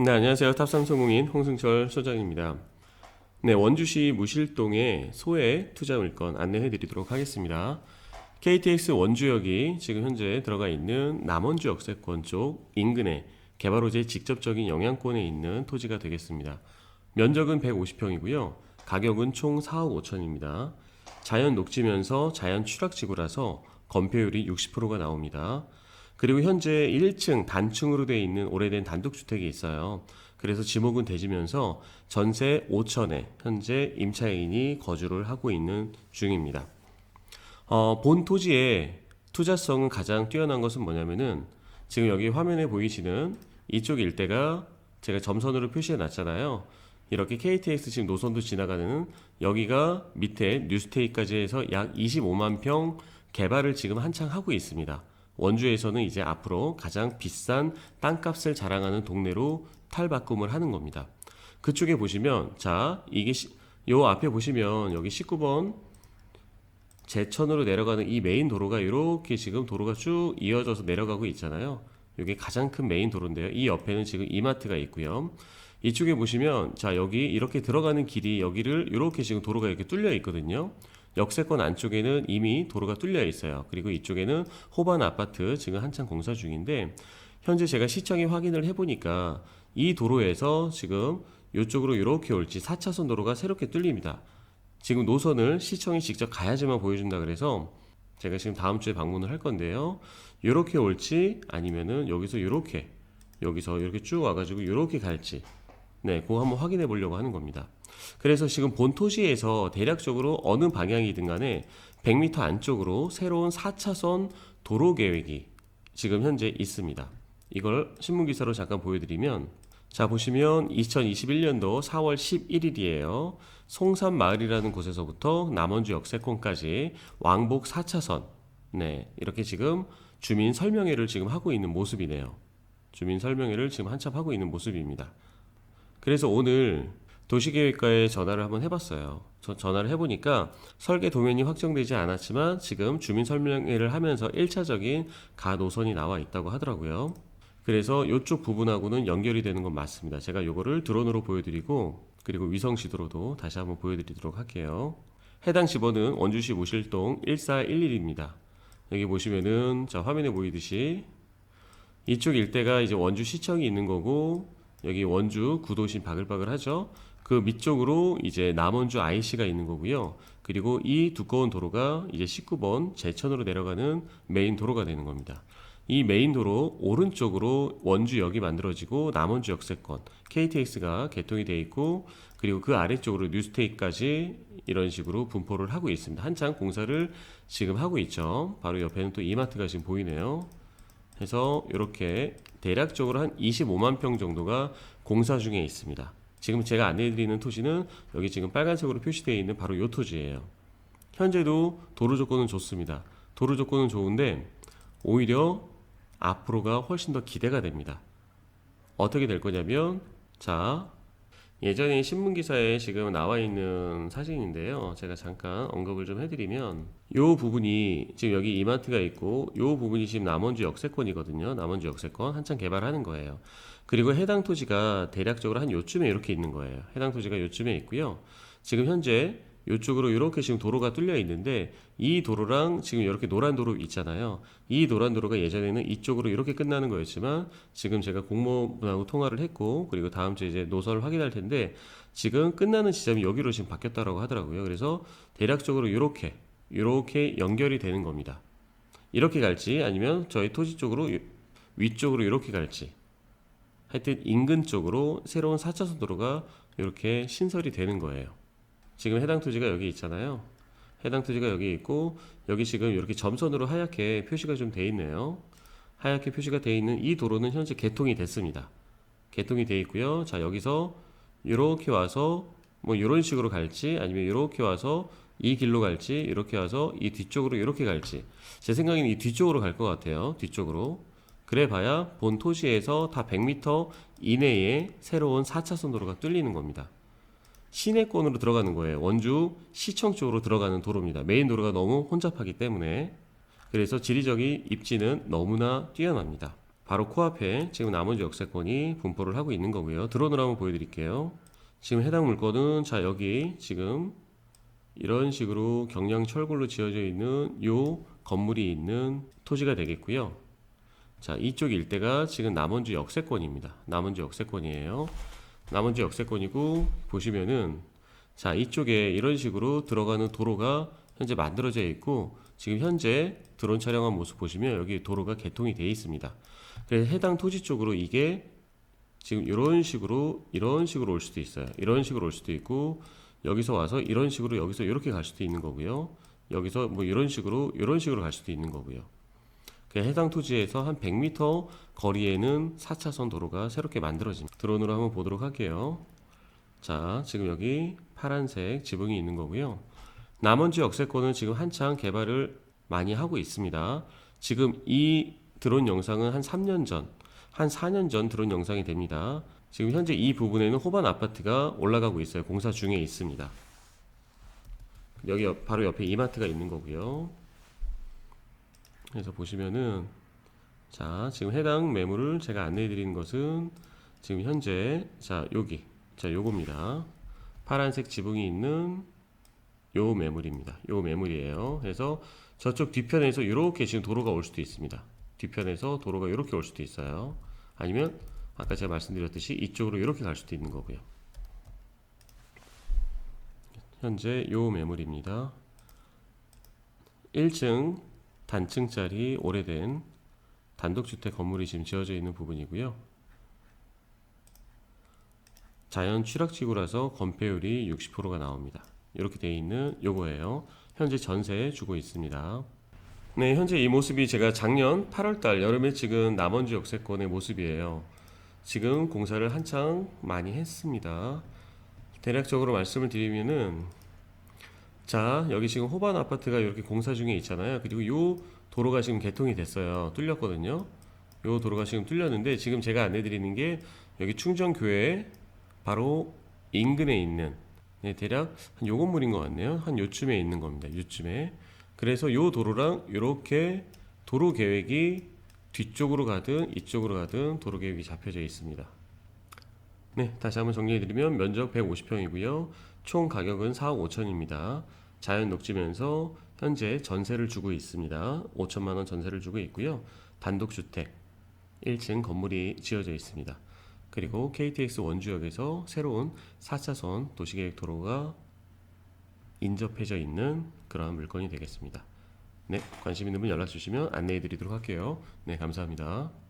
네, 안녕하세요. 탑삼성공인 홍승철 소장입니다. 네, 원주시 무실동의 소액 투자 물건 안내해 드리도록 하겠습니다. KTX 원주역이 지금 현재 들어가 있는 남원주 역세권 쪽 인근에 개발호재 직접적인 영향권에 있는 토지가 되겠습니다. 면적은 150평이고요. 가격은 총 4억 5천입니다. 자연 녹지면서 자연 추락지구라서 건폐율이 60%가 나옵니다. 그리고 현재 1층 단층으로 되어 있는 오래된 단독주택이 있어요. 그래서 지목은 되지면서 전세 5천에 현재 임차인이 거주를 하고 있는 중입니다. 어, 본 토지의 투자성은 가장 뛰어난 것은 뭐냐면은 지금 여기 화면에 보이시는 이쪽 일대가 제가 점선으로 표시해 놨잖아요. 이렇게 KTX 지금 노선도 지나가는 여기가 밑에 뉴스테이까지 해서 약 25만 평 개발을 지금 한창 하고 있습니다. 원주에서는 이제 앞으로 가장 비싼 땅값을 자랑하는 동네로 탈바꿈을 하는 겁니다. 그쪽에 보시면 자 이게 시, 요 앞에 보시면 여기 19번 제천으로 내려가는 이 메인 도로가 이렇게 지금 도로가 쭉 이어져서 내려가고 있잖아요. 이게 가장 큰 메인 도로인데요. 이 옆에는 지금 이마트가 있고요. 이쪽에 보시면 자 여기 이렇게 들어가는 길이 여기를 이렇게 지금 도로가 이렇게 뚫려 있거든요. 역세권 안쪽에는 이미 도로가 뚫려 있어요. 그리고 이쪽에는 호반 아파트 지금 한창 공사 중인데 현재 제가 시청에 확인을 해보니까 이 도로에서 지금 이쪽으로 이렇게 올지 4차선 도로가 새롭게 뚫립니다. 지금 노선을 시청이 직접 가야지만 보여준다 그래서 제가 지금 다음 주에 방문을 할 건데요. 이렇게 올지 아니면은 여기서 이렇게 여기서 이렇게 쭉 와가지고 이렇게 갈지 네, 그거 한번 확인해 보려고 하는 겁니다. 그래서 지금 본 토지에서 대략적으로 어느 방향이든 간에 100m 안쪽으로 새로운 4차선 도로 계획이 지금 현재 있습니다. 이걸 신문 기사로 잠깐 보여드리면 자 보시면 2021년도 4월 11일이에요. 송산 마을이라는 곳에서부터 남원주 역세권까지 왕복 4차선 네 이렇게 지금 주민 설명회를 지금 하고 있는 모습이네요. 주민 설명회를 지금 한참 하고 있는 모습입니다. 그래서 오늘 도시계획과에 전화를 한번 해봤어요. 저 전화를 해보니까 설계 도면이 확정되지 않았지만 지금 주민 설명회를 하면서 1차적인 가 노선이 나와 있다고 하더라고요. 그래서 이쪽 부분하고는 연결이 되는 건 맞습니다. 제가 이거를 드론으로 보여드리고 그리고 위성 지도로도 다시 한번 보여드리도록 할게요. 해당 집원은 원주시 무실동 1411입니다. 여기 보시면은 자 화면에 보이듯이 이쪽 일대가 이제 원주 시청이 있는 거고 여기 원주 구도심 바글바글하죠. 그 밑쪽으로 이제 남원주 IC가 있는 거고요. 그리고 이 두꺼운 도로가 이제 19번 제천으로 내려가는 메인 도로가 되는 겁니다. 이 메인 도로 오른쪽으로 원주역이 만들어지고 남원주 역세권 KTX가 개통이 돼 있고 그리고 그 아래쪽으로 뉴스테이까지 이런 식으로 분포를 하고 있습니다. 한창 공사를 지금 하고 있죠. 바로 옆에는 또 이마트가 지금 보이네요. 해서 이렇게 대략적으로 한 25만 평 정도가 공사 중에 있습니다. 지금 제가 안내해드리는 토지는 여기 지금 빨간색으로 표시되어 있는 바로 이 토지예요. 현재도 도로 조건은 좋습니다. 도로 조건은 좋은데 오히려 앞으로가 훨씬 더 기대가 됩니다. 어떻게 될 거냐면 자 예전에 신문 기사에 지금 나와 있는 사진인데요. 제가 잠깐 언급을 좀 해드리면 이 부분이 지금 여기 이마트가 있고 이 부분이 지금 남원주 역세권이거든요. 남원주 역세권 한창 개발하는 거예요. 그리고 해당 토지가 대략적으로 한 요쯤에 이렇게 있는 거예요. 해당 토지가 요쯤에 있고요. 지금 현재 이쪽으로 이렇게 지금 도로가 뚫려 있는데 이 도로랑 지금 이렇게 노란 도로 있잖아요. 이 노란 도로가 예전에는 이쪽으로 이렇게 끝나는 거였지만 지금 제가 공무원하고 통화를 했고 그리고 다음 주에 이제 노선을 확인할 텐데 지금 끝나는 지점이 여기로 지금 바뀌었다라고 하더라고요. 그래서 대략적으로 이렇게 이렇게 연결이 되는 겁니다. 이렇게 갈지 아니면 저희 토지 쪽으로 위쪽으로 이렇게 갈지 하여튼 인근 쪽으로 새로운 4차선 도로가 이렇게 신설이 되는 거예요. 지금 해당 토지가 여기 있잖아요. 해당 토지가 여기 있고 여기 지금 이렇게 점선으로 하얗게 표시가 좀 돼 있네요. 하얗게 표시가 돼 있는 이 도로는 현재 개통이 됐습니다. 개통이 돼 있고요. 자 여기서 이렇게 와서 뭐 이런 식으로 갈지 아니면 이렇게 와서 이 길로 갈지 이렇게 와서 이 뒤쪽으로 이렇게 갈지 제 생각에는 이 뒤쪽으로 갈 것 같아요. 뒤쪽으로 그래 봐야 본 토지에서 다 100m 이내에 새로운 4차선 도로가 뚫리는 겁니다. 시내권으로 들어가는 거예요. 원주 시청 쪽으로 들어가는 도로입니다. 메인 도로가 너무 혼잡하기 때문에 그래서 지리적인 입지는 너무나 뛰어납니다. 바로 코앞에 지금 나머지 역세권이 분포를 하고 있는 거고요. 드론으로 한번 보여드릴게요. 지금 해당 물건은 자 여기 지금 이런 식으로 경량 철골로 지어져 있는 요 건물이 있는 토지가 되겠고요. 자 이쪽 일대가 지금 남원주 역세권입니다. 남원주 역세권이에요. 남원주 역세권이고 보시면은 자 이쪽에 이런 식으로 들어가는 도로가 현재 만들어져 있고 지금 현재 드론 촬영한 모습 보시면 여기 도로가 개통이 되어 있습니다. 그래서 해당 토지 쪽으로 이게 지금 이런 식으로 이런 식으로 올 수도 있어요. 이런 식으로 올 수도 있고 여기서 와서 이런 식으로 여기서 이렇게 갈 수도 있는 거고요. 여기서 뭐 이런 식으로 이런 식으로 갈 수도 있는 거고요. 그 해당 토지에서 한 100m 거리에는 4차선 도로가 새롭게 만들어집니다. 드론으로 한번 보도록 할게요. 자, 지금 여기 파란색 지붕이 있는 거고요. 남원지 역세권은 지금 한창 개발을 많이 하고 있습니다. 지금 이 드론 영상은 한 3년 전, 한 4년 전 드론 영상이 됩니다. 지금 현재 이 부분에는 호반 아파트가 올라가고 있어요. 공사 중에 있습니다. 여기 옆- 바로 옆에 이마트가 있는 거고요. 그래서 보시면은 자 지금 해당 매물을 제가 안내해 드리는 것은 지금 현재 자 여기 자 요겁니다. 파란색 지붕이 있는 요 매물입니다. 요 매물이에요. 그래서 저쪽 뒤편에서 이렇게 지금 도로가 올 수도 있습니다. 뒤편에서 도로가 이렇게 올 수도 있어요. 아니면 아까 제가 말씀드렸듯이 이쪽으로 이렇게 갈 수도 있는 거고요. 현재 요 매물입니다. 1층 단층짜리 오래된 단독주택 건물이 지금 지어져 있는 부분이고요. 자연 취락지구라서 건폐율이 60%가 나옵니다. 이렇게 되어 있는 요거예요. 현재 전세 주고 있습니다. 네, 현재 이 모습이 제가 작년 8월달 여름에 찍은 남원주 역세권의 모습이에요. 지금 공사를 한창 많이 했습니다. 대략적으로 말씀을 드리면은 자 여기 지금 호반 아파트가 이렇게 공사 중에 있잖아요. 그리고 요 도로가 지금 개통이 됐어요. 뚫렸거든요. 요 도로가 지금 뚫렸는데 지금 제가 안내드리는 게 여기 충정교회 바로 인근에 있는 네, 대략 한 요 건물인 것 같네요. 한 요쯤에 있는 겁니다. 요쯤에. 그래서 요 도로랑 요렇게 도로 계획이 뒤쪽으로 가든 이쪽으로 가든 도로 계획이 잡혀져 있습니다. 네, 다시 한번 정리해드리면 면적 150평이고요. 총 가격은 4억 5천입니다. 자연 녹지면서 현재 전세를 주고 있습니다. 5천만 원 전세를 주고 있고요. 단독주택 1층 건물이 지어져 있습니다. 그리고 KTX 원주역에서 새로운 4차선 도시계획 도로가 인접해져 있는 그러한 물건이 되겠습니다. 네, 관심 있는 분 연락 주시면 안내해 드리도록 할게요. 네, 감사합니다.